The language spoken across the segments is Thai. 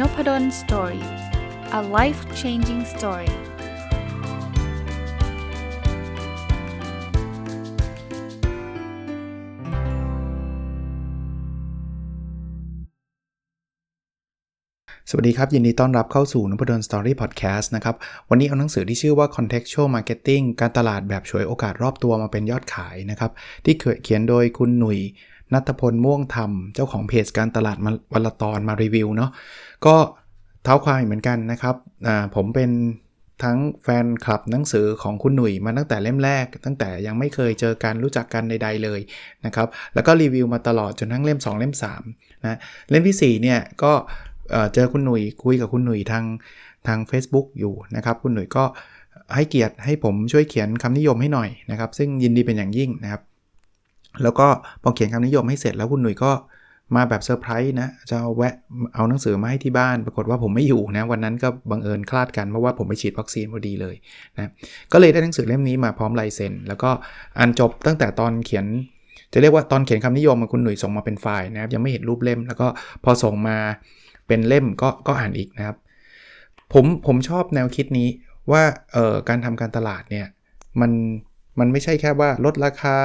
n o p ด d o สตอรี่ a life changing story สวัสดีครับ ยินดีต้อนรับเข้าสู่นพดลสตอรี่พอดแคสต์นะครับ วันนี้เอาหนังสือที่ชื่อว่า contextual marketing การตลาดแบบฉวยโอกาสรอบตัวมาเป็นยอดขายนะครับ ที่เขียนโดยคุณหนุ่ย นัทพลม่วงธรรมเจ้าของเพจการตลาดมาวันละตอนมารีวิวเนาะก็เท้าความเหมือนกันนะครับผมเป็นทั้งแฟนคลับหนังสือของคุณหนุ่ยมาตั้งแต่เล่มแรก ตั้งแต่ยังไม่เคยเจอกันรู้จักกันใดๆเลยนะครับ แล้วก็รีวิวมาตลอดจนทั้งเล่ม 2 เล่ม3นะเล่มที่4เนี่ยก็เจอคุณหนุ่ยคุยกับคุณหนุ่ยทางทาง Facebook อยู่นะครับ คุณหนุ่ยก็ให้เกียรติให้ผมช่วยเขียนคำนิยมให้หน่อยนะครับ ซึ่งยินดีเป็นอย่างยิ่งนะครับ แล้วก็พอเขียนคำนิยมให้เสร็จแล้วคุณหนุ่ยก็มาแบบเซอร์ไพรส์นะจะเอาแวะเอาหนังสือมาให้ที่บ้าน ปรากฏว่าผมไม่อยู่นะวันนั้นก็บังเอิญคลาดกันเพราะว่าผมไปฉีดวัคซีนพอดีเลยนะก็เลยได้หนังสือเล่มนี้มาพร้อมลายเซ็นแล้วก็อ่านจบตั้งแต่ตอนเขียน จะเรียกว่าตอนเขียนคำนิยมคุณหนุ่ยส่งมาเป็นไฟล์นะครับยังไม่เห็นรูปเล่ม แล้วก็พอส่งมาเป็นเล่มก็ก็อ่านอีกนะครับ ผมผมชอบแนวคิดนี้ว่าเอ่อการทำการตลาดเนี่ยมัน มันไม่ใช่แค่ว่าลดราคา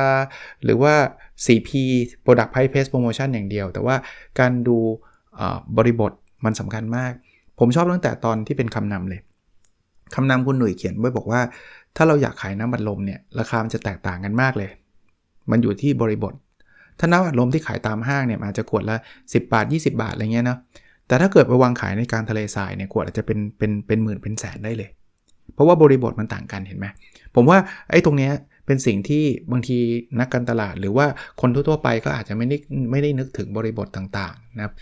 หรือว่า 4P Product Price Pace Promotion อย่างเดียว แต่ว่าการดูบริบทมันสำคัญมาก ผมชอบตั้งแต่ตอนที่เป็นคำนำเลยคำนำคุณหนุ่ยเขียนไว้บอกว่า ถ้าเราอยากขายน้ำบัดลมเนี่ยราคามันจะแตกต่างกันมากเลย มันอยู่ที่บริบท ถ้าน้ำบัดลมที่ขายตามห้างเนี่ยอาจจะขวดละ 10 บาท 20 บาทอะไรเงี้ยนะแต่ถ้าเกิดไปวางขายในการทะเลทรายเนี่ยขวดอาจจะเป็นเป็นเป็นหมื่นเป็นแสนได้เลย เพราะว่าบริบทมันต่างกันเห็นไหมผมว่าไอ้ตรงเนี้ยเป็นสิ่งที่บางทีนักการตลาด หรือว่าคนทั่วๆไปก็อาจจะไม่ได้ไม่ได้นึกถึงบริบทต่างๆนะครับ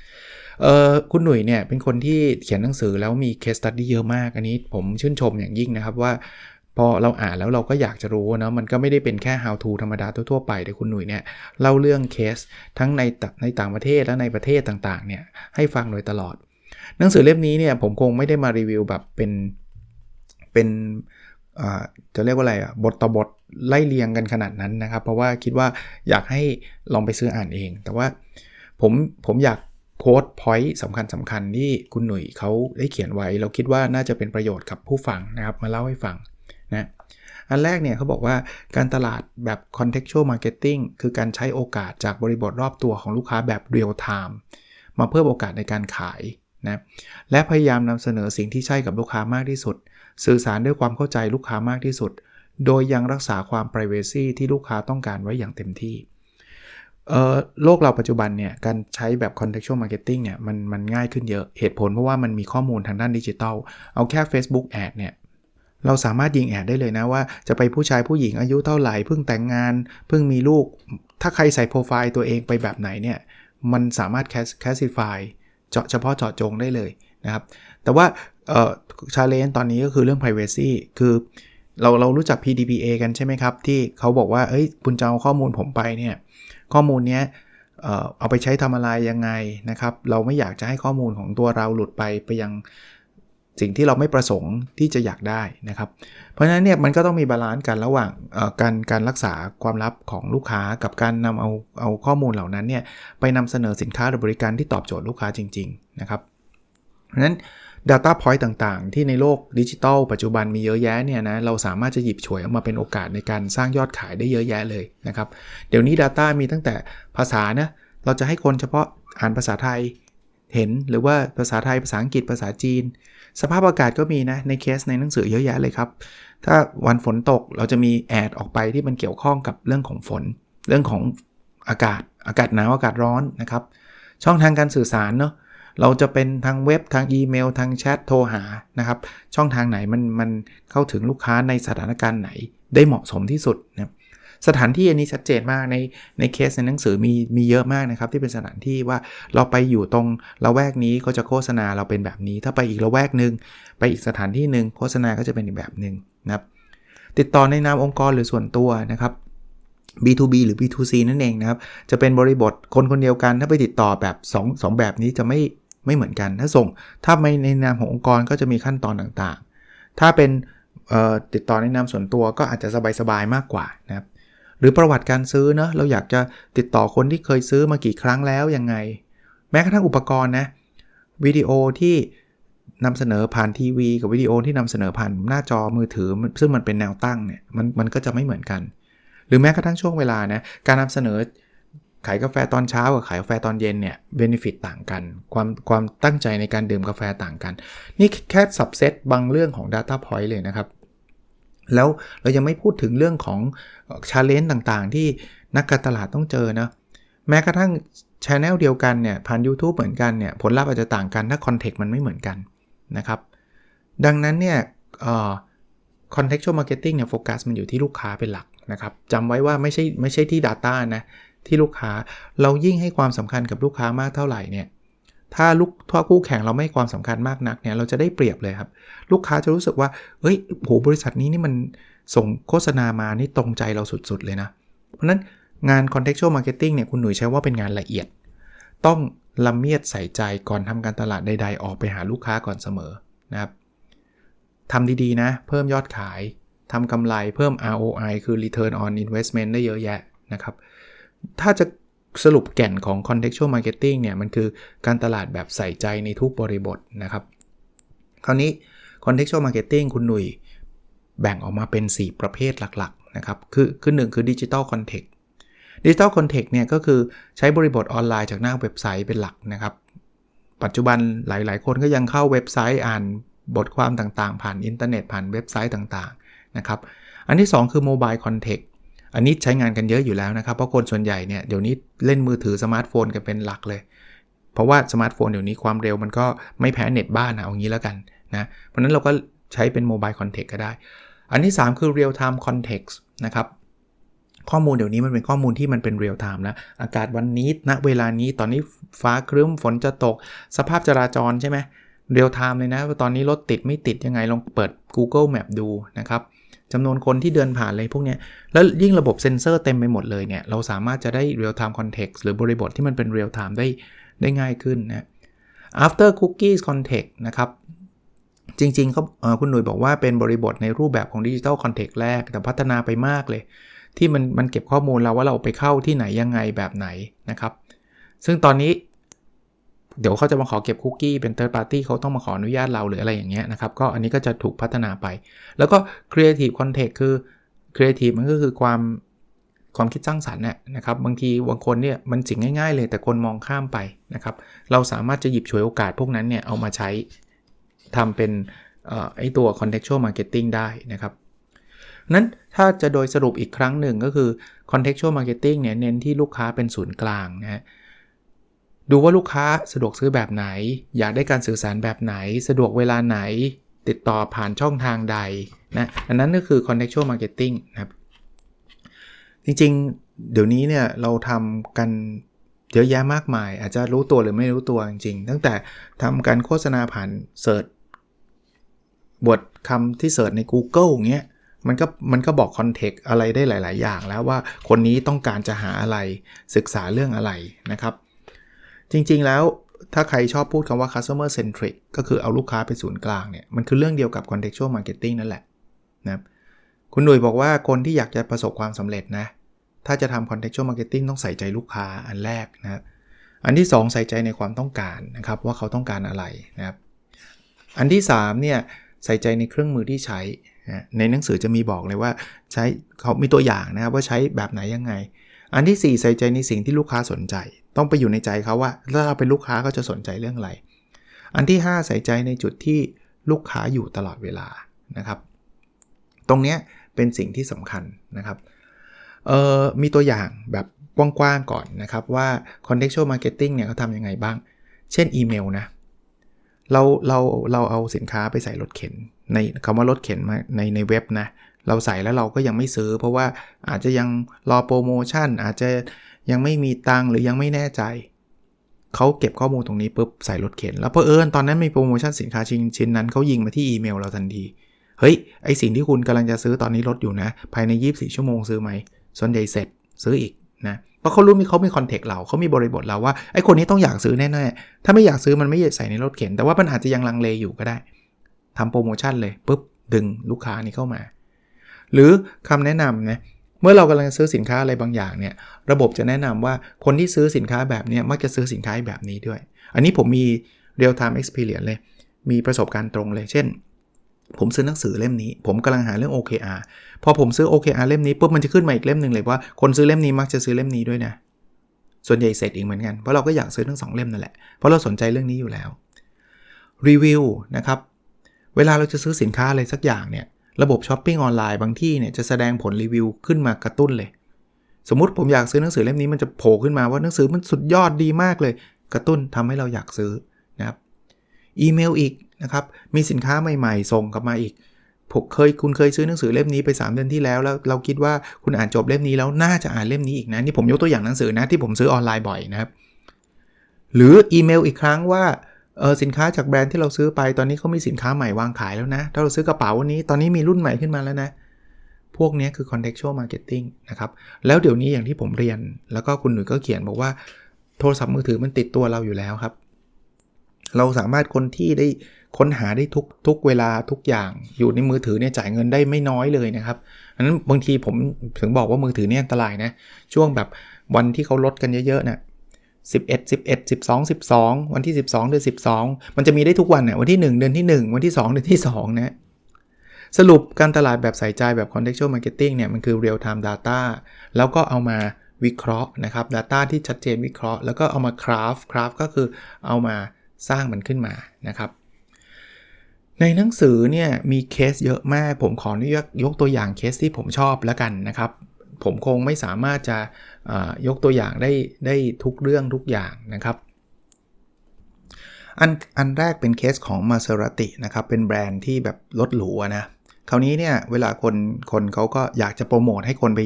คุณหนุ่ยเนี่ยเป็นคนที่เขียนหนังสือแล้วมีเคสตัดดี้เยอะมาก อันนี้ผมชื่นชมอย่างยิ่งนะครับว่าพอเราอ่านแล้วเราก็อยากจะรู้นะมันก็ไม่ได้เป็นแค่ how to ธรรมดาทั่วๆไปแต่คุณหนุ่ยเนี่ยเล่าเรื่องเคสทั้งในในต่างประเทศและในประเทศต่างๆเนี่ยให้ฟังโดยตลอด หนังสือเล่มนี้เนี่ยผมคงไม่ได้มารีวิวแบบเป็น เป็นจะเรียกว่าอะไรอะบทต่อบทไล่เรียงกันขนาดนั้นนะครับ เพราะว่าคิดว่าอยากให้ลองไปซื้ออ่านเอง แต่ว่าผมผมอยากโค้ดพอยต์สำคัญสำคัญที่คุณหนุ่ยเขาได้เขียนไว้ เราคิดว่าน่าจะเป็นประโยชน์กับผู้ฟังนะครับ มาเล่าให้ฟังนะอันแรกเนี่ยเขาบอกว่าการตลาดแบบ contextual marketing คือการใช้โอกาสจากบริบทรอบตัวของลูกค้าแบบ real time มาเพิ่มโอกาสในการขายนะและพยายามนำเสนอสิ่งที่ใช่กับลูกค้ามากที่สุด สื่อสารด้วยความเข้าใจลูกค้ามากที่สุด โดยยังรักษาความ p r i เวซีที่ลูกค้าต้องการไว้อย่างเต็มที่โลกเราปัจจุบันเนี่ยการใช้แบบ contextual marketing เนี่ยมันมันง่ายขึ้นเยอะเหตุผลเพราะว่ามันมีข้อมูลทางด้านดิจิทัล เอาแค่ Facebook Ad เนี่ยเราสามารถยิงแอดได้เลยนะว่าจะไปผู้ชายผู้หญิงอายุเท่าไหร่เพิ่งแต่งงาน เพิ่งมีลูก ถ้าใครใส่โปรไฟล์ตัวเองไปแบบไหนเนี่ยมันสามารถแคสแคสซิฟายเจาะเฉพาะเจาะจงได้เลยนะครับแต่ว่า เอ่อชาเลนจ์ตอนนี้ก็คือเรื่อง Privacy คือเราเรารู้จัก PDPA กันใช่ไหมครับ ที่เขาบอกว่า เอ้ย คุณจะเอาข้อมูลผมไปเนี่ย ข้อมูลเนี้ยเอ่อเอาไปใช้ทำอะไรยังไงนะครับ เราไม่อยากจะให้ข้อมูลของตัวเราหลุดไปไปยังสิ่งที่เราไม่ประสงค์ที่จะอยากได้นะครับ เพราะฉะนั้นเนี่ยมันก็ต้องมีบาลานซ์กันระหว่างการการรักษาความลับของลูกค้ากับการนำเอาเอาข้อมูลเหล่านั้นเนี่ยไปนำเสนอสินค้าหรือบริการที่ตอบโจทย์ลูกค้าจริง ๆ นะครับ เพราะฉะนั้น Data Point ต่างๆ ที่ในโลกดิจิทัลปัจจุบันมีเยอะแยะเนี่ยนะเราสามารถจะหยิบฉวยออกมาเป็นโอกาสในการสร้างยอดขายได้เยอะแยะเลยนะครับเดี๋ยวนี้ Data มีตั้งแต่ภาษานะเราจะให้คนเฉพาะอ่านภาษาไทยเห็นหรือว่าภาษาไทยภาษาอังกฤษภาษาจีน สภาพอากาศก็มีนะ ในเคสในหนังสือเยอะแยะเลยครับ ถ้าวันฝนตกเราจะมีแอดออกไปที่มันเกี่ยวข้องกับเรื่องของฝน เรื่องของอากาศอากาศหนาวอากาศร้อนนะครับ ช่องทางการสื่อสารเนาะ เราจะเป็นทางเว็บทางอีเมล ทางแชทโทรหานะครับช่องทางไหนมันมันเข้าถึงลูกค้าในสถานการณ์ไหนได้เหมาะสมที่สุดนะสถานที่อันนี้ชัดเจนมากในในเคสในหนังสือมีมีเยอะมากนะครับที่เป็นสถานที่ว่าเราไปอยู่ตรงละแวกนี้เขาจะโฆษณาเราเป็นแบบนี้ ถ้าไปอีกละแวกหนึ่งไปอีกสถานที่หนึ่งโฆษณาก็จะเป็นอีกแบบหนึ่งนะครับติดต่อในนามองค์กรหรือส่วนตัวนะครับ B2B หรือ B2C นั่นเองนะครับ จะเป็นบริบทคนคนเดียวกัน ถ้าไปติดต่อแบบ2 2แบบนี้จะไม่ ไม่เหมือนกัน ถ้าส่งถ้าไม่ในนามขององค์กรก็จะมีขั้นตอนต่างๆ ถ้าเป็นติดต่อในนามส่วนตัวก็อาจจะสบายๆมากกว่านะครับหรือประวัติการซื้อเนะเราอยากจะติดต่อคนที่เคยซื้อมากี่ครั้งแล้วยังไง แม้กระทั่งอุปกรณ์นะวิดีโอที่นำเสนอผ่านทีวี กับวิดีโอที่นำเสนอผ่านหน้าจอมือถือ ซึ่งมันเป็นแนวตั้งเนี่ยมันมันก็จะไม่เหมือนกัน หรือแม้กระทั่งช่วงเวลานะการนำเสนอ ขายกาแฟตอนเช้ากับขายกาแฟตอนเย็นเนี่ยเบนฟิตต่างกัน ความความตั้งใจในการดื่มกาแฟต่างกัน นี่แค่สับเซตบางเรื่องของ Data Point เลยนะครับ แล้วเรายังไม่พูดถึงเรื่องของชาเลนจ์ต่างๆ ที่นักการตลาดต้องเจอนะแม้กระทั่งช anel เดียวกันเนี่ยผ่าน YouTube เหมือนกันเนี่ยผลลัพธ์อาจจะต่างกันถ้าคอนเทกต์มันไม่เหมือนกันนะครับดังนั้นเนี่ยเอ่อ contextual marketing เนี่ยโฟกัสมันอยู่ที่ลูกค้าเป็นหลักนะครับจำไว้ว่าไม่ใช่ไม่ใช่ที่ Data นะที่ลูกค้า เรายิ่งให้ความสำคัญกับลูกค้ามากเท่าไหร่เนี่ยถ้าลูกถ้าคู่แข่งเราไม่ให้ความสำคัญมากนักเนี่ยเราจะได้เปรียบเลยครับ ลูกค้าจะรู้สึกว่าเฮ้ยโหบริษัทนี้นี่มันส่งโฆษณามานี่ตรงใจเราสุดๆเลยนะ เพราะนั้นงาน contextual marketing เนี่ยคุณหนุ่ยใช้ว่าเป็นงานละเอียด ต้องละเมียดใส่ใจก่อนทำการตลาดใด ๆ ออกไปหาลูกค้าก่อนเสมอนะครับทำดีๆนะ เพิ่มยอดขายทำกำไรเพิ่ม ROI คือ return on investment ได้เยอะแยะนะครับ ถ้าจะสรุปแก่นของ contextual marketing เนี่ย มันคือการตลาดแบบใส่ใจในทุกบริบทนะครับ คราวนี้ contextual marketing คุณหนุ่ยแบ่งออกมาเป็น 4 ประเภทหลักๆนะครับ คือคือหนึ่งคือ digital context ดิจิตอลคอนเทกต์เนี่ยก็คือใช้บริบทออนไลน์จากหน้าเว็บไซต์เป็นหลักนะครับ ปัจจุบันหลายๆ คนก็ยังเข้าเว็บไซต์อ่านบทความต่างๆ ผ่านอินเทอร์เน็ตผ่านเว็บไซต์ต่างๆนะครับ อันที่ 2 คือโมบายค อันนี้ใช้งานกันเยอะอยู่แล้วนะครับ เพราะคนส่วนใหญ่เนี่ยเดี๋ยวนี้เล่นมือถือสมาร์ทโฟนกันเป็นหลักเลย เพราะว่าสมาร์ทโฟนเดี๋ยวนี้ความเร็วมันก็ไม่แพ้เน็ตบ้านนะเอางี้แล้วกันนะ เพราะนั้นเราก็ใช้เป็นโมบายคอนเทกต์ก็ได้ อันที่ 3 คือ real time context นะครับ ข้อมูลเดี๋ยวนี้มันเป็นข้อมูลที่มันเป็นเรียลไทม์แล้วอากาศวันนี้ณเวลานี้ตอนนี้ฟ้าครึ้มฝนจะตก สภาพจราจรใช่ไหมเรียลไทม์เลยนะ ตอนนี้รถติดไม่ติดยังไงลองเปิด Google Map ดูนะครับ จำนวนคนที่เดินผ่านอะไรพวกนี้แล้วยิ่งระบบเซ็นเซอร์เต็มไปหมดเลยเนี่ย เราสามารถจะได้ real time context หรือบริบทที่มันเป็น real time ได้ได้ง่ายขึ้นนะ after cookies context นะครับจริงๆเขาคุณหนุ่ยบอกว่าเป็นบริบทในรูปแบบของดิจิทัลคอนเทกต์แรก แต่พัฒนาไปมากเลย ที่มันมันเก็บข้อมูลเราว่าเราไปเข้าที่ไหนยังไงแบบไหนนะครับ ซึ่งตอนนี้ เดี๋ยวเขาจะมาขอเก็บคุกกี้เป็น third party เขาต้องมาขออนุญาตเราหรืออะไรอย่างเงี้ยนะครับ ก็อันนี้ก็จะถูกพัฒนาไป แล้วก็ creative context คือ creative มันก็คือความความคิดสร้างสรรค์น่ยนะครับ บางทีบางคนเนี่ยมันสิ่งง่าย ๆ เลยแต่คนมองข้ามไปนะครับ เราสามารถจะหยิบฉวยโอกาสพวกนั้นเนี่ยเอามาใช้ทำเป็นไอตัว contextual marketing ได้นะครับนั้นถ้าจะโดยสรุปอีกครั้งหนึ่งก็คือ contextual marketing เนี่ยเน้นที่ลูกค้าเป็นศูนย์กลางนะฮะ ดูว่าลูกค้าสะดวกซื้อแบบไหน อยากได้การสื่อสารแบบไหน สะดวกเวลาไหน ติดต่อผ่านช่องทางใดนะอันนั้นก็คือ contextual marketing นะครับ จริงๆ เดี๋ยวนี้เนี่ยเราทำกันเยอะแยะมากมาย อาจจะรู้ตัวหรือไม่รู้ตัวจริงๆ ตั้งแต่ทำการโฆษณาผ่านเสิร์ชบทคำที่เสิร์ชใน Google เงี้ยมันก็มันก็บอกคอนเทกต์อะไรได้หลาย ๆ อย่างแล้วว่าคนนี้ต้องการจะหาอะไรศึกษาเรื่องอะไรนะครับ จริง ๆ แล้วถ้าใครชอบพูดคำว่า customer centric ก็คือเอาลูกค้าเป็นศูนย์กลางเนี่ย มันคือเรื่องเดียวกับ contextual marketing นั่นแหละนะครับคุณหนุ่ยบอกว่าคนที่อยากจะประสบความสำเร็จนะ ถ้าจะทำ contextual marketing ต้องใส่ใจลูกค้าอันแรกนะครับอันที่ 2 ใส่ใจในความต้องการนะครับว่าเขาต้องการอะไรนะครับอันที่3เนี่ยใส่ใจในเครื่องมือที่ใช้ในหนังสือจะมีบอกเลยว่าใช้เขามีตัวอย่างนะครับว่าใช้แบบไหนยังไง อันที่ 4 ใส่ใจในสิ่งที่ลูกค้าสนใจ ต้องไปอยู่ในใจเขาว่าถ้าเราเป็นลูกค้าเขาจะสนใจเรื่องอะไร อันที่ 5 ใส่ใจในจุดที่ลูกค้าอยู่ตลอดเวลานะครับ ตรงนี้เป็นสิ่งที่สำคัญนะครับเออมีตัวอย่างแบบกว้างๆก่อนนะครับ ว่า contextual marketing เนี่ยเขาทำยังไงบ้าง เช่นอีเมลนะเราเราเราเอาสินค้าไปใส่รถเข็น ในคำว่ารถเข็นมาในในเว็บนะเราใส่แล้วเราก็ยังไม่ซื้อ เพราะว่าอาจจะยังรอโปรโมชั่นอาจจะ ยังไม่มีตังหรือยังไม่แน่ใจ เขาเก็บข้อมูลตรงนี้ปุ๊บใส่รถเข็น แล้วเพอเอิญตอนนั้นมีโปรโมชั่นสินค้าชิ้นชิ้นนั้นเขายิงมาที่อีเมลเราทันที เฮ้ย ไอสิ่งที่คุณกำลังจะซื้อตอนนี้ลดอยู่นะ ภายใน 24 ชั่วโมงซื้อไหม ส่วนใหญ่เสร็จซื้ออีกนะเพราะเขารู้มีเขามีคอนเทกต์เราเขามีบริบทเราว่าไอคนนี้ต้องอยากซื้อแน่ๆถ้าไม่อยากซื้อมันไม่ใส่ในรถเข็น แต่ว่ามันอาจจะยังลังเลอยู่ก็ได้ทำโปรโมชั่นเลยปุ๊บดึงลูกค้านี้เข้ามา หรือคำแนะนำนะ เมื่อเรากำลังซื้อสินค้าอะไรบางอย่างเนี่ยระบบจะแนะนำว่าคนที่ซื้อสินค้าแบบนี้มักจะซื้อสินค้าแบบนี้ด้วย อันนี้ผมมี real time experience เลย มีประสบการณ์ตรงเลย เช่น ผมซื้อหนังสือเล่มนี้ ผมกำลังหาเรื่อง OKR พอผมซื้อ OKR เล่มนี้ปุ๊บมันจะขึ้นมาอีกเล่มหนึ่งเลยว่าคนซื้อเล่มนี้มักจะซื้อเล่มนี้ด้วยนะส่วนใหญ่เสร็จอีกเหมือนกันเพราะเราก็อยากซื้อทั้งสองเล่มนั่นแหละเพราะเราสนใจเรื่องนี้อยู่แล้วรีวิวนะครับเวลาเราจะซื้อสินค้าอะไรสักอย่างเนี่ย ระบบช้อปปิ้งออนไลน์บางที่เนี่ยจะแสดงผลรีวิวขึ้นมากระตุ้นเลย สมมุติผมอยากซื้อหนังสือเล่มนี้มันจะโผล่ขึ้นมาว่าหนังสือมันสุดยอดดีมากเลย กระตุ้นทำให้เราอยากซื้อนะครับอีเมลอีกนะครับมีสินค้าใหม่ๆ ส่งกลับมาอีกผมเคยคุณเคยซื้อหนังสือเล่มนี้ไป 3 เดือนที่แล้วแล้วเราคิดว่าคุณอ่านจบเล่มนี้แล้วน่าจะอ่านเล่มนี้อีกนะนี่ผมยกตัวอย่างหนังสือนะที่ผมซื้อออนไลน์บ่อยนะครับ หรืออีเมลอีกครั้งว่า เออสินค้าจากแบรนด์ที่เราซื้อไปตอนนี้เขามีสินค้าใหม่วางขายแล้วนะ ถ้าเราซื้อกระเป๋าวันนี้ตอนนี้มีรุ่นใหม่ขึ้นมาแล้วนะ พวกนี้คือ contextual marketing นะครับ แล้วเดี๋ยวนี้อย่างที่ผมเรียน แล้วก็คุณหนุ่ยก็เขียนบอกว่าโทรศัพท์มือถือมันติดตัวเราอยู่แล้วครับ เราสามารถคนที่ได้ค้นหาได้ทุกทุกเวลาทุกอย่างอยู่ในมือถือเนี่ยจ่ายเงินได้ไม่น้อยเลยนะครับอันนั้นบางทีผมถึงบอกว่ามือถือเนี่ยอันตรายนะช่วงแบบวันที่เขาลดกันเยอะๆนะ่ะ 11 11 12 12 วันที่ 12 เดือน 12 มันจะมีได้ทุกวันเนะ่ะวันที่ 1 เดือนที่ 1 วันที่ 2 เดือนที่ 2 นะ สรุปการตลาดแบบใส่ใจแบบ contextual marketing เนี่ย มันคือ real time data แล้วก็เอามาวิเคราะห์นะครับ data ที่ชัดเจนวิเคราะห์ แล้วก็เอามา craft craft ก็คือเอามาสร้างมันขึ้นมานะครับ ในหนังสือเนี่ยมีเคสเยอะมาก ผมขออนุญาตยกตัวอย่างเคสที่ผมชอบแล้วกันนะครับ ผมคงไม่สามารถจะยกตัวอย่างได้ได้ทุกเรื่องทุกอย่างนะครับอันอันแรกเป็นเคสของ Maserati นะครับ เป็นแบรนด์ที่แบบรถหรูนะ คราวนี้เนี่ยเวลาคนคนเขาก็อยากจะโปรโมทให้คนไป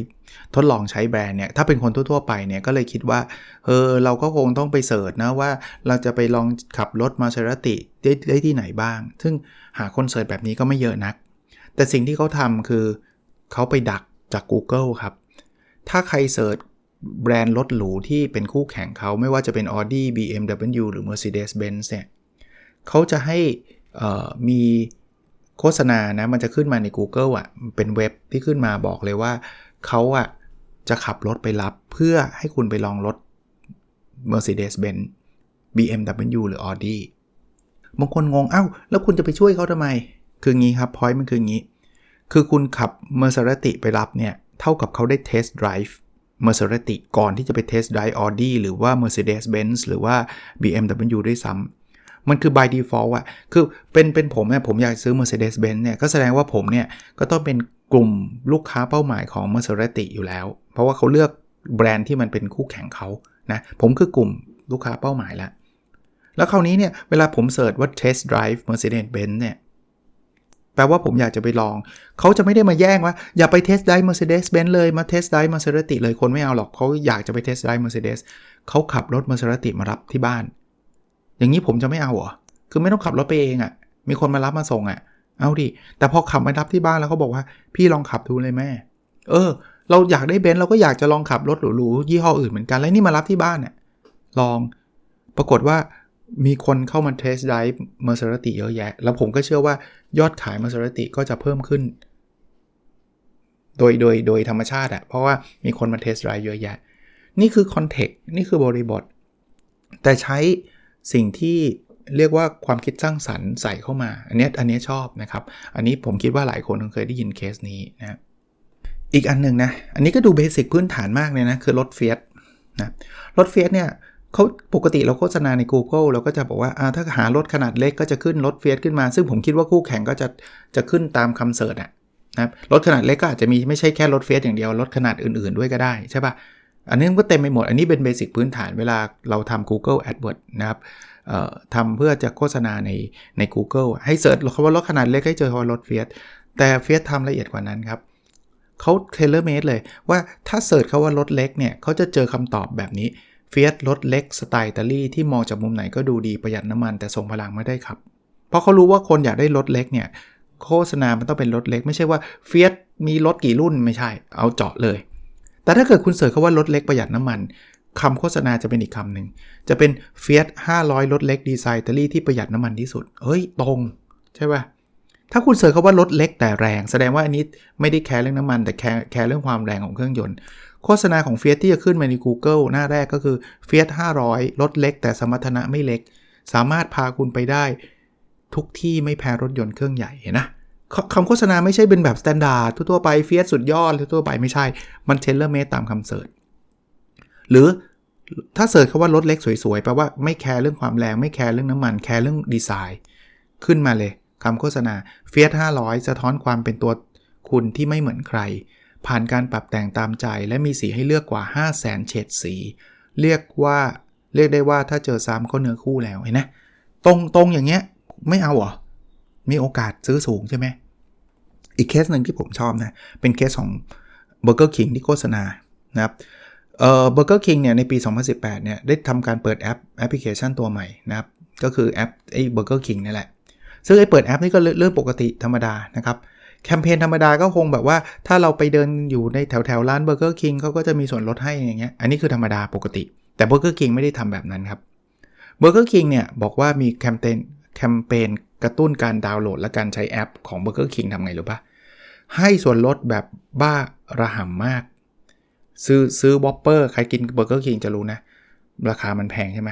ทดลองใช้แบรนด์เนี่ย ถ้าเป็นคนทั่วๆไปเนี่ยก็เลยคิดว่า เออเราก็คงต้องไปเสิร์ชนะว่าเราจะไปลองขับรถมาเซราติได้ได้ที่ไหนบ้าง ซึ่งหาคนเสิร์ชแบบนี้ก็ไม่เยอะนัก แต่สิ่งที่เขาทำคือเขาไปดักจาก Google ครับ ถ้าใครเสิร์ชแบรนด์รถหรูที่เป็นคู่แข่งเขาไม่ว่าจะเป็น Audi BMW หรือ Mercedes-Benz เนี่ยเขาจะให้มีโฆษณานะมันจะขึ้นมาใน Google อะเป็นเว็บที่ขึ้นมาบอกเลยว่าเขาอะจะขับรถไปรับเพื่อให้คุณไปลองรถ Mercedes-Benz BMW หรือ Audi บางคนงงเอ้า แล้วคุณจะไปช่วยเขาทำไม คืองี้ครับพอยต์มันคืองี้ คือคุณขับ Maserati ไปรับเนี่ย เท่ากับเขาได้ test drive Maserati ก่อนที่จะไป test drive Audi หรือว่า Mercedes-Benz หรือว่า BMW ด้วยซ้ำมันคือ by default อะคือเป็นเป็นผมเนี่ยผมอยากซื้อ Mercedes-Benz เนี่ยก็แสดงว่าผมเนี่ยก็ต้องเป็นกลุ่มลูกค้าเป้าหมายของ Maserati อยู่แล้ว เพราะว่าเขาเลือกแบรนด์ที่มันเป็นคู่แข่งเขานะผมคือกลุ่มลูกค้าเป้าหมายล้วแล้วคราวนี้เนี่ยเวลาผมเสิร์ชว่า test drive Mercedes-Benz เนี่ย แปลว่าผมอยากจะไปลอง เขาจะไม่ได้มาแย่งว่า อย่าไป test drive Mercedes-Benz เลยมา test drive Maserati เลยคนไม่เอาหรอกเขาอยากจะไป test drive Mercedes เขาขับรถ Maserati มารับที่บ้าน อย่างนี้ผมจะไม่เอาเหรอ คือไม่ต้องขับรถไปเองอะ่ะ มีคนมารับมาส่งอะ่ะ เอาดิ แต่พอขับมารับที่บ้านแล้วเขาบอกว่าพี่ลองขับดูเลยแม่ เออ เราอยากได้เบนซ์เราก็อยากจะลองขับรถหรูๆยี่ห้ออื่นเหมือนกันแล้วนี่มารับที่บ้านเนี่ยลอง ปรากฏว่า มีคนเข้ามาเทสไดฟ์เมอร์เซอร์ติเยอะแยะ แล้วผมก็เชื่อว่ายอดขายเมอร์เซอร์ติก็จะเพิ่มขึ้น โดยโดยโดยธรรมชาติอะเพราะว่ามีคนมาเทสไดฟ์เยอะแยะ นี่คือคอนเทกต์นี่คือบริบท แต่ใช้สิ่งที่เรียกว่าความคิดสร้างสรรค์ใส่เข้ามา อันนี้อันนี้ชอบนะครับ อันนี้ผมคิดว่าหลายคนคงเคยได้ยินเคสนี้นะอีกอันหนึ่งนะ อันนี้ก็ดูเบสิกพื้นฐานมากเลยนะ คือรถเฟียสนะรถเฟียสเนี่ย เขาปกติเราโฆษณาใน Google เราก็จะบอกว่าถ้าหารถขนาดเล็กก็จะขึ้นรถเฟียสขึ้นมา ซึ่งผมคิดว่าคู่แข่งก็จะจะขึ้นตามคำเสิร์ชนะครถขนาดเล็กก็อาจจะมีไม่ใช่แค่รถเฟียสอย่างเดียว รถขนาดอื่นๆด้วยก็ได้ใช่ปะ่ะ อันนี้ก็เต็มไปหมด อันนี้เป็นเบสิกพื้นฐานเวลาเราทำ Google AdWords นะครับทำเพื่อจะโฆษณาในใน Google ให้เสิร์ชคำว่ารถขนาดเล็กให้เจอคำว่ารถเฟียสแต่เฟียสทำละเอียดกว่านั้นครับเขาเทเลอร์เมดเลยว่าถ้าเสิร์ชคาว่ารถเล็กเนี่ยเขาจะเจอคำตอบแบบนี้ เฟียสรถเล็กสไตล์อิตาลีที่มองจากมุมไหนก็ดูดีประหยัดน้ำมันแต่ทรงพลังไม่ได้ครับ เพราะเขารู้ว่าคนอยากได้รถเล็กเนี่ยโฆษณา มันต้องเป็นรถเล็ก ไม่ใช่ว่าเฟียสมีรถกี่รุ่นไม่ใช่ เอาเจาะเลย แต่ถ้าเกิดคุณเสิร์ชคาว่ารถเล็กประหยัดน้ำมันคำโฆษณาจะเป็นอีกคำหนึ่งจะเป็นเฟียส500 รถเล็กดีไซน์อิตาลีที่ประหยัดน้ำมันที่สุดเฮ้ยตรงใช่ป่ะถ้าคุณเสิร์ชคาว่ารถเล็กแต่แรง แสดงว่าอันนี้ไม่ได้แคร์เรื่องน้ำมัน แต่แคร์แคร์เรื่องความแรงของเครื่องยนต์ โฆษณาของเฟียสที่จะขึ้นมาใน Google หน้าแรกก็คือเฟียส500 รถเล็ก แต่สมรรถนะไม่เล็ก สามารถพาคุณไปได้ทุกที่ไม่แพ้รถยนต์เครื่องใหญ่เห็นนะคำโฆษณาไม่ใช่เป็นแบบสแตนดาร์ดทั่วไปเฟียสสุดยอดทั่วไปไม่ใช่ มันเทเลอร์เมตตามคำเสิร์ชหรือถ้าเสิร์ชคาว่ารถเล็กสวยๆแปลว่าไม่แคร์เรื่องความแรงไม่แคร์เรื่องน้ำมันแคร์เรื่องดีไซน์ ขึ้นมาเลยคำโฆษณาเฟียส500 สะท้อนความเป็นตัวคุณที่ไม่เหมือนใคร ผ่านการปรับแต่งตามใจและมีสีให้เลือกกว่า 5 0 0แสนเฉดสี เรียกว่าเรียกได้ว่าถ้าเจอซ้ำก็เนื้อคู่แล้วเห็นไหมตรงตรงอย่างเงี้ยไม่เอาเหรอ มีโอกาสซื้อสูงใช่ไหม อีกเคสหนึ่งที่ผมชอบนะ เป็นเคสของ Burger King ที่โฆษณานะครับเอ่อ Burger King เนี่ยในปี 2018 เนี่ยได้ทำการเปิดแอปแอปพลิเคชันตัวใหม่นะครับ ก็คือแอปไอ้ Burger King นี่แหละ ซึ่งไอ้เปิดแอปนี่ก็เรื่องปกติธรรมดานะครับ แคมเปญธรรมดาก็คงแบบว่าถ้าเราไปเดินอยู่ในแถวแถวร้าน Burger King เขาก็จะมีส่วนลดให้อย่างเงี้ยอันนี้คือธรรมดาปกติ แต่ Burger King ไม่ได้ทำแบบนั้นครับ Burger King เนี่ยบอกว่ามีแคมเปญแคมเปญกระตุ้นการดาวน์โหลด และการใช้แอปของ Burger King ทำไงหรู้ปะให้ส่วนลดแบบบ้าระห่ำมาก ซื้อซื้อวอปเปอร์ใครกิน Burger King จะรู้นะ ราคามันแพงใช่ไหม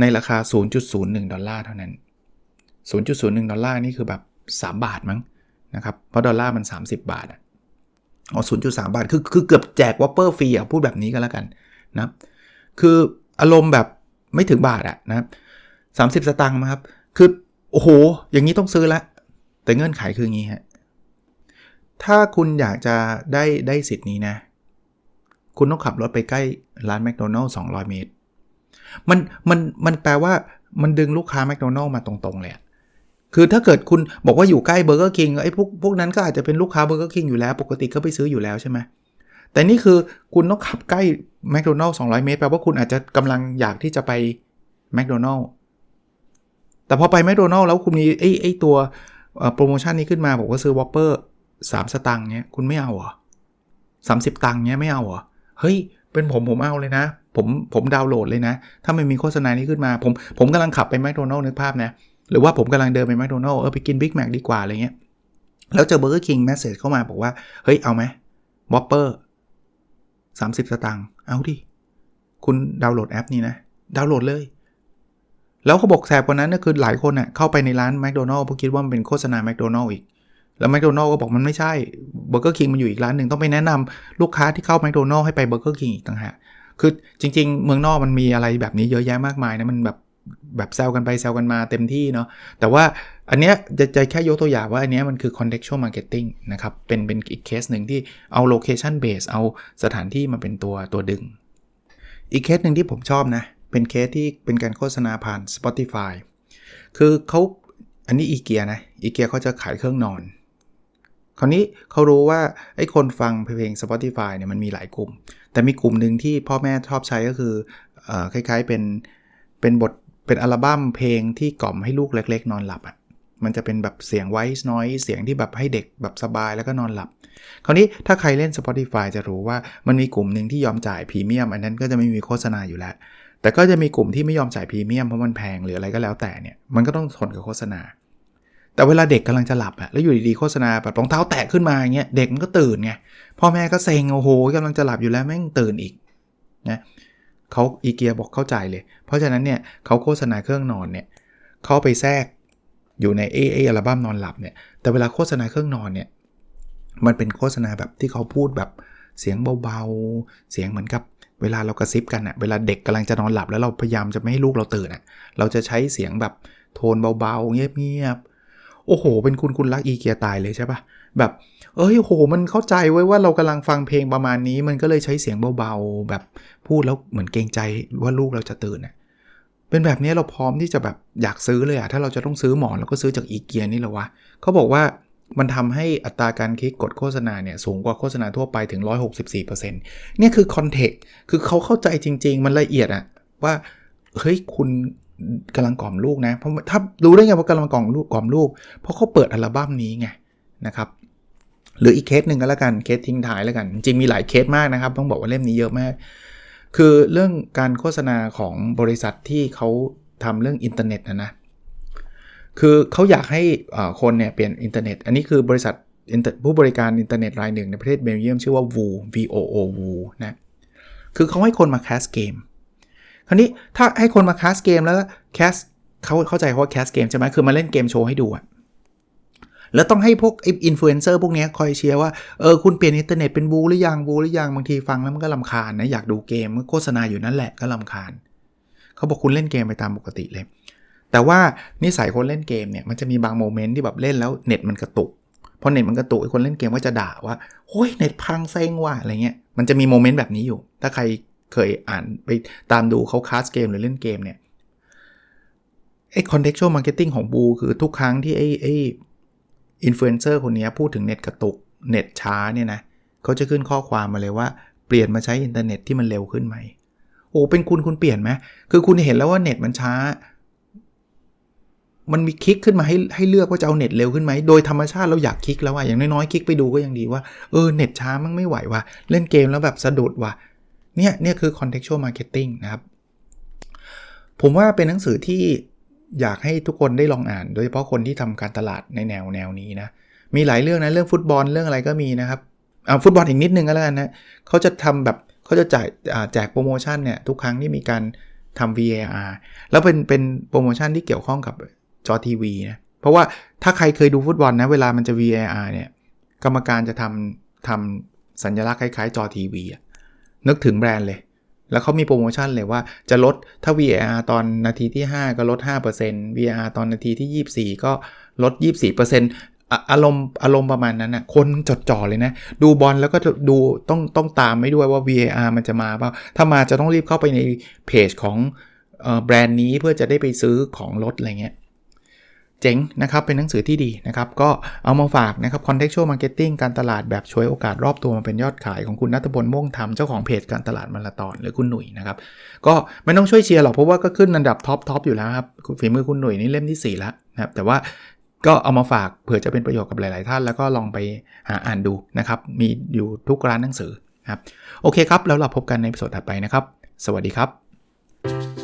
ในราคา 0.01 ดอลลาร์เท่านั้น 0.01 ดอลลาร์นี่คือแบบ 3 บาทมั้ง นะครับเพราะดอลลาร์มัน 30 บาทอ๋อ0.3บาท คือคือเกือบแจกวอปเปอร์ฟรีอะพูดแบบนี้ก็แล้วกันนะคืออารมณ์แบบไม่ถึงบาทอะนะสามสิบสตางค์ครับ คือ โอ้โห อย่างนี้ต้องซื้อละ แต่เงื่อนไขคืองี้ฮะถ้าคุณอยากจะได้ได้สิทธิ์นี้นะ คุณต้องขับรถไปใกล้ร้านแมคโดนัลล์200เมตร มันมันมันแปลว่ามันดึงลูกค้าแมคโดนัลล์มาตรงๆเลย คือถ้าเกิดคุณบอกว่าอยู่ใกล้เบอร์เกอร์คิงไอ้พวกพวกนั้นก็อาจจะเป็นลูกค้าเบอร์เกอร์คิงอยู่แล้ว ปกติก็ไปซื้ออยู่แล้วใช่ไหมแต่นี่คือคุณต้องขับใกล้แมคโดนัลล์200เมตรแปลว่าคุณอาจจะกำลังอยากที่จะไปแมคโดนัลล์แต่พอไปแมคโดนัลล์แล้วคุณมีไอ้ไอ้ตัวโปรโมชั่นนี้ขึ้นมาบอกว่าซื้อวอปเปอร์สามสตังค์เนี้ยคุณไม่เอาเหรอสามสิบตังค์เนี้ยไม่เอาเหรอเฮ้ยเป็นผมผมเอาเลยนะ ผมผมดาวน์โหลดเลยนะ ถ้ามันมีโฆษณานี้ขึ้นมา ผมผมกำลังขับไปแมคโดนัลล์นึกภาพนะ หรือว่าผมกำลังเดินไปแมคโดนัลล์เออไปกินบิ๊กแมคดีกว่าอะไรเงี้ยแล้วเจอเบอร์เกอร์คิงแมสเซจเข้ามาบอกว่า เฮ้ย เอาไหมวอปเปอร์สามสิบสตังค์เอาดิ คุณดาวน์โหลดแอปนี้นะ ดาวน์โหลดเลย แล้วเขาบอกแสบกว่านั้นก็คือหลายคนอะเข้าไปในร้านแมคโดนัลล์เพราะคิดว่ามันเป็นโฆษณาแมคโดนัลล์อีก แล้วแมคโดนัลล์ก็บอกมันไม่ใช่เบอร์เกอร์คิงมันอยู่อีกร้านหนึ่งต้องไปแนะนำลูกค้าที่เข้าแมคโดนัลล์ให้ไปเบอร์เกอร์คิงอีกต่างหากคือจริง ๆ เมืองนอกมันมีอะไรแบบนี้เยอะแยะมากมายนะมันแบบ แบบแซวกันไปแซวกันมาเต็มที่เนาะแต่ว่าอันเนี้ยจะจะแค่ยกตัวอย่างว่าอันเนี้ยมันคือ contextual marketing นะครับ เป็นเป็นอีกเคสหนึ่งที่เอา location base เอาสถานที่มาเป็นตัวตัวดึง อีกเคสหนึ่งที่ผมชอบนะ เป็นเคสที่เป็นการโฆษณาผ่าน Spotify คือเขาอันนี้อีเกียนะอีเกียเขาจะขายเครื่องนอน คราวนี้เขารู้ว่าไอ้คนฟังเพลง Spotify เนี่ยมันมีหลายกลุ่ม แต่มีกลุ่มหนึ่งที่พ่อแม่ชอบใช้ก็คืออคล้ายๆเป็นเป็นบท เป็นอัลบั้มเพลงที่กล่อมให้ลูกเล็ก ๆ นอนหลับอะมันจะเป็นแบบเสียงไวส์น้อยเสียงที่แบบให้เด็กแบบสบายแล้วก็นอนหลับ คราวนี้ถ้าใครเล่น Spotify จะรู้ว่ามันมีกลุ่มหนึ่งที่ยอมจ่ายพรีเมียม อันนั้นก็จะไม่มีโฆษณาอยู่แล้ว แต่ก็จะมีกลุ่มที่ไม่ยอมจ่ายพรีเมียมเพราะมันแพงหรืออะไรก็แล้วแต่เนี่ยมันก็ต้องทนกับโฆษณา แต่เวลาเด็กกำลังจะหลับอะแล้วอยู่ดีๆโฆษณาแบบรองเท้าแตะขึ้นมาอย่างเงี้ยเด็กมันก็ตื่นไงพ่อแม่ก็เซ็งโอ้โหกำลังจะหลับอยู่แล้วแม่งตื่นอีกนะ เขาอีเกียบอกเข้าใจเลย เพราะฉะนั้นเนี่ยเขาโฆษณาเครื่องนอนเนี่ยเขาไปแทรกอยู่ในเอเออัลบั้มนอนหลับเนี่ยแต่เวลาโฆษณาเครื่องนอนเนี่ยมันเป็นโฆษณาแบบที่เขาพูดแบบเสียงเบาๆ เสียงเหมือนกับเวลาเรากระซิบกันอะเวลาเด็กกำลังจะนอนหลับแล้วเราพยายามจะไม่ให้ลูกเราตื่นอะเราจะใช้เสียงแบบโทนเบาๆ เงียบๆ โอ้โห เป็นคุณคุณรักอีเกียตายเลยใช่ปะ แบบเอ้ยโหมันเข้าใจไว้ว่าเรากำลังฟังเพลงประมาณนี้ มันก็เลยใช้เสียงเบาๆ แบบพูดแล้วเหมือนเกรงใจว่าลูกเราจะตื่นอะเป็นแบบนี้เราพร้อมที่จะแบบอยากซื้อเลยอะถ้าเราจะต้องซื้อหมอนเราก็ซื้อจากอีเกียนี่แหละวะเขาบอกว่ามันทำให้อัตราการคลิกกดโฆษณาเนี่ยสูงกว่าโฆษณาทั่วไปถึง 164%เนี่ยคือคอนเทกต์คือเขาเข้าใจจริง ๆ มันละเอียดอะว่าเฮ้ยคุณกำลังกล่อมลูกนะเพราะถ้ารู้ได้ไงว่ากำลังกล่อมลูกกล่อมลูกเพราะเขาเปิดอัลบั้มนี้ไงนะครับ หรืออีกเคสหนึ่งก็แล้วกันเคสทิ้งท้ายแล้วกัน จริงมีหลายเคสมากนะครับ ต้องบอกว่าเล่มนี้เยอะมาก คือเรื่องการโฆษณาของบริษัทที่เขาทำเรื่องอินเทอร์เน็ตนะนะคือเขาอยากให้คนเนี่ยเปลี่ยนอินเทอร์เน็ต อันนี้คือบริษัทผู้บริการอินเทอร์เน็ตรายหนึ่งในประเทศเบลเยียมชื่อว่า VOO V O O VOO นะคือเขาให้คนมาแคสเกมคราวนี้ถ้าให้คนมาแคสเกมแล้วแคสเขาเข้าใจว่าแคสเกมใช่ไหมคือมาเล่นเกมโชว์ให้ดูอะ แล้วต้องให้พวกอินฟลูเอนเซอร์พวกนี้คอยเชียร์ว่า เออ คุณเปลี่ยนอินเทอร์เน็ตเป็นบูหรือยังบูหรือยังบางทีฟังแล้วมันก็ลำคาญนะ อยากดูเกมโฆษณาอยู่นั่นแหละก็ลำคาญ เขาบอกคุณเล่นเกมไปตามปกติเลย แต่ว่านิสัยคนเล่นเกมเนี่ยมันจะมีบางโมเมนต์ที่แบบเล่นแล้วเน็ตมันกระตุกพอเน็ตมันกระตุกคนเล่นเกมก็จะด่าว่าโอ้ยเน็ตพังเซ็งว่ะอะไรเงี้ยมันจะมีโมเมนต์แบบนี้อยู่ ถ้าใครเคยอ่านไปตามดูเขาคาสเกมหรือเล่นเกมเนี่ยไอ้ contextual marketing ของบูคือทุกครั้งที่ไอ้ไอ้ อินฟลูเอนเซอร์คนนี้พูดถึงเน็ตกระตุกเน็ตช้าเนี่ยนะเขาจะขึ้นข้อความมาเลยว่าเปลี่ยนมาใช้อินเทอร์เน็ตที่มันเร็วขึ้นไหมโอ้เป็นคุณคุณเปลี่ยนไหมคือคุณเห็นแล้วว่าเน็ตมันช้า มันมีคลิกขึ้นมาให้ให้เลือกว่าจะเอาเน็ตเร็วขึ้นไหมโดยธรรมชาติเราอยากคลิกแล้วว่าอย่างน้อยๆคลิกไปดูก็ยังดีว่าเออเน็ตช้ามันไม่ไหวว่ะเล่นเกมแล้วแบบสะดุดว่ะเนี่ยเนี่ยคือ contextual marketing นะครับ ผมว่าเป็นหนังสือที่ อยากให้ทุกคนได้ลองอ่าน โดยเฉพาะคนที่ทำการตลาดในแนวแนวนี้นะ มีหลายเรื่องนะ เรื่องฟุตบอลเรื่องอะไรก็มีนะครับเอาฟุตบอลอีกนิดนึงก็แล้วกันนะเขาจะทำแบบเขาจะจ่ายแจกโปรโมชั่นเนี่ยทุกครั้งที่มีการทำ VAR แล้วเป็นเป็นโปรโมชั่นที่เกี่ยวข้องกับจอทีวีนะเพราะว่าถ้าใครเคยดูฟุตบอลนะเวลามันจะ VAR เนี่ยกรรมการจะทำทำสัญลักษณ์คล้ายๆจอทีวีนึกถึงแบรนด์เลย แล้วเขามีโปรโมชั่นเลยว่าจะลดถ้า VAR ตอนนาทีที่ 5 ก็ลด 5% VAR ตอนนาทีที่ 24 ก็ลด 24%อะอารมณ์อารมณ์ประมาณนั้นนะคนจดจ่อเลยนะ ดูบอลแล้วก็ดูต้องต้องตามไม่ด้วยว่า VAR มันจะมาเปล่าถ้ามาจะต้องรีบเข้าไปในเพจของแบรนด์นี้เพื่อจะได้ไปซื้อของลดอะไรเงี้ย เจ๋งนะครับ เป็นหนังสือที่ดีนะครับ ก็เอามาฝากนะครับ contextual marketing การตลาดแบบช่วยโอกาสรอบตัวมาเป็นยอดขายของคุณนัทพลม่วงธรรมเจ้าของเพจการตลาดมาราตอนหรือคุณหนุ่ยนะครับ ก็ไม่ต้องช่วยเชียร์หรอกเพราะว่าก็ขึ้นอันดับท็อปทอปอยู่แล้วครับฝีมือคุณหนุ่ยนี่เล่มที่ 4 แล้วนะครับ แต่ว่าก็เอามาฝากเผื่อจะเป็นประโยชน์กับหลาย ๆ ท่าน แล้วก็ลองไปหาอ่านดูนะครับ มีอยู่ทุกร้านหนังสือครับ โอเคครับ แล้วเราพบกันในสดถัดไปนะครับ สวัสดีครับ